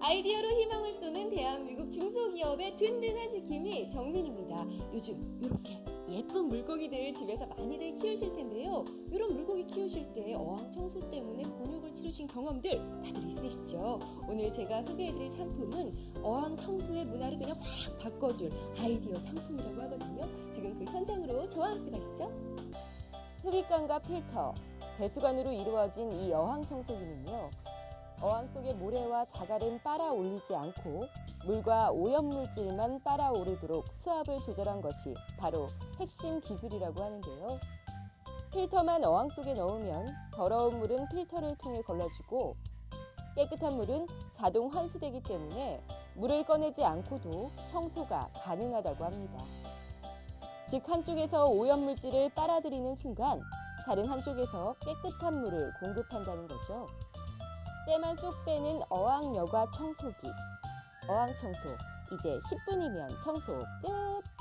아이디어로 희망을 쏘는 대한민국 중소기업의 든든한 지킴이 정민입니다. 요즘 이렇게 예쁜 물고기들 집에서 많이들 키우실 텐데요. 이런 물고기 키우실 때 어항 청소 때문에 곤욕을 치르신 경험들 다들 있으시죠? 오늘 제가 소개해드릴 상품은 어항 청소의 문화를 그냥 확 바꿔줄 아이디어 상품이라고 하거든요. 지금 그 현장으로 저와 함께 가시죠. 흡입관과 필터, 배수관으로 이루어진 이 어항 청소기는요. 어항 속의 모래와 자갈은 빨아 올리지 않고 물과 오염물질만 빨아 오르도록 수압을 조절한 것이 바로 핵심 기술이라고 하는데요. 필터만 어항 속에 넣으면 더러운 물은 필터를 통해 걸러지고 깨끗한 물은 자동 환수되기 때문에 물을 꺼내지 않고도 청소가 가능하다고 합니다. 즉 한쪽에서 오염물질을 빨아들이는 순간 다른 한쪽에서 깨끗한 물을 공급한다는 거죠. 때만 쏙 빼는 어항 여과 청소기. 어항 청소. 이제 10분이면 청소 끝.